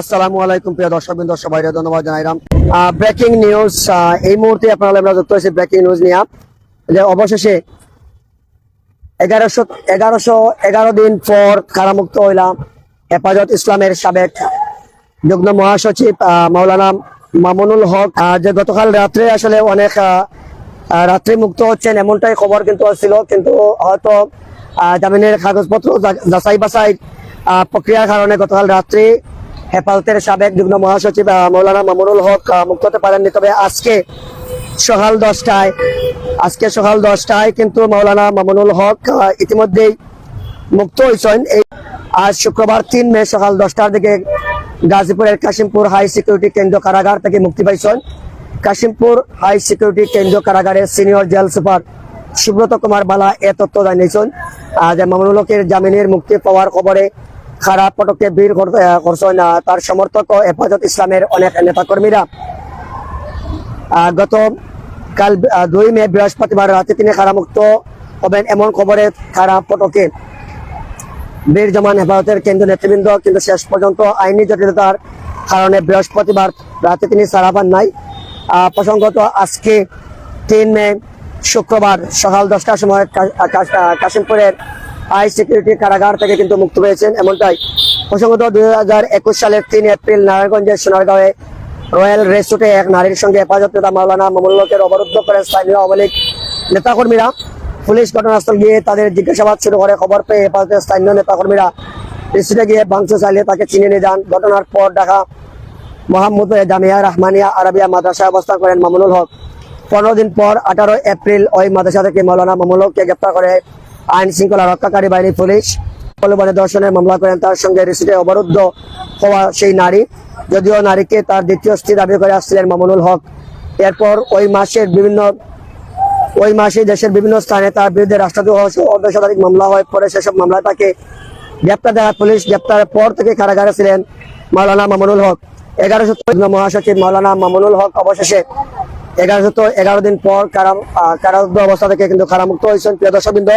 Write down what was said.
আসসালামু আলাইকুম প্রিয় দর্শক বিন্দু সবাই ধন্যবাদ জানাইলাম ব্রেকিং নিউজ এই মুহূর্তে আপনারা আমরা যুক্ত হয়েছি ব্রেকিং নিউজ নিয়ে। যে অবশেষে এগারোশো এগারোশো এগারো দিন পর কারামুক্ত হইলাম হেফাজত ইসলামের সাবেক যুগ্ম মহাসচিব মাওলানা মামুনুল হক। যে গতকাল রাত্রে আসলে অনেক রাত্রে মুক্ত হচ্ছেন এমনটাই খবর কিন্তু ছিল কিন্তু হয়তো জামিনের কাগজপত্র যাচাই বাছাই প্রক্রিয়ার কারণে গতকাল রাত্রে হেফাজতের সাবেক যুগ্ম মহাসচিব মৌলানা মামুনুল হক মুক্ত হতে পারেননি। তবে আজকে সকাল দশটায়, আজকে সকাল দশটায় কিন্তু মৌলানা মামুনুল হক ইতিমধ্যেই মুক্ত হয়েছেন। এই আজ শুক্রবার তিন মে সকাল দশটার দিকে গাজীপুরের কাশিমপুর হাই সিকিউরিটি কেন্দ্র কারাগার থেকে মুক্তি পাইছেন। কাশিমপুর হাই সিকিউরিটি কেন্দ্র কারাগারের senior jail super Subrata Kumar Bala এ তথ্য জানিয়েছেন। যে মামুনুল হকের জামিনের মুক্তি পাওয়ার খবরে খারাপ পটকে ভিড় করছেন তার সমর্থক ও হেফাজত ইসলামের অনেক নেতাকর্মীরা। আহ, গত কাল দুই মে বৃহস্পতিবার রাতে তিনি কারামুক্ত হবেন এমন খবরে খারাপ পটকে বীর জামান হেফাজতের কেন্দ্রীয় নেতৃবৃন্দ। কিন্তু শেষ পর্যন্ত আইনি জটিলতার কারণে বৃহস্পতিবার রাতে তিনি সারা নাই। প্রসঙ্গত আজকে তিন মে শুক্রবার সকাল দশটার সময় কাশিমপুরের হাই সিকিউরিটি কারাগার থেকে কিন্তু মুক্ত পেয়েছেন। এমনটাই প্রসঙ্গত দুই হাজার একুশ সালের তিন এপ্রিল নারায়ণগঞ্জের সোনারগাঁওয়ে রয়্যাল রেস্টুটে এক নারীর সঙ্গে হেফাজত নেতা মাওলানা মামুল্লকের অবরুদ্ধ করে স্থানীয় আওয়ামী লীগ নেতাকর্মীরা পুলিশ ঘটনাস্থল গিয়ে তাদের জিজ্ঞাসাবাদ শুরু করে। খবর পেয়ে হেফাজতের স্থানীয় নেতাকর্মীরা রেস্টুটে গিয়ে ভাঙচুর চালিয়ে তাকে চিনে নিয়ে যান। ঘটনার পর ঢাকা মোহাম্মদ জামিয়া রহমানিয়া আরবিয়া মাদ্রাসায় অবস্থান করেন মামুনুল হক। পনেরো দিন পর আঠারো এপ্রিল ওই মাদ্রাসা থেকে মৌলানা মামুল হককে গ্রেপ্তার করে আইন শৃঙ্খলা রক্ষাকারী বাহিনী, পুলিশ প্রলোভনে দর্শনের মামলা করেন। তার সঙ্গে রিসিটে অবরুদ্ধ হওয়া সেই নারী, যদিও নারীকে তার দ্বিতীয় স্ত্রী দাবি করে আসছিলেন মামুনুল হক। এরপর ওই মাসের বিভিন্ন, ওই মাসে দেশের বিভিন্ন স্থানে তার বিরুদ্ধে রাষ্ট্রদ্রোহ অর্ধ শতাধিক মামলা হয়। পরে সেসব মামলায় তাকে গ্রেপ্তার দেওয়া পুলিশ গ্রেপ্তারের পর থেকে কারাগারে ছিলেন মাওলানা মামুনুল হক। এগারোশো মহাসচিব মাওলানা মামুনুল হক অবশেষে এগারোশত এগারো দিন পর কারা কারারুদ্ধ অবস্থা থেকে কিন্তু কারামুক্ত হয়েছেন। প্রিয় দর্শকবৃন্দ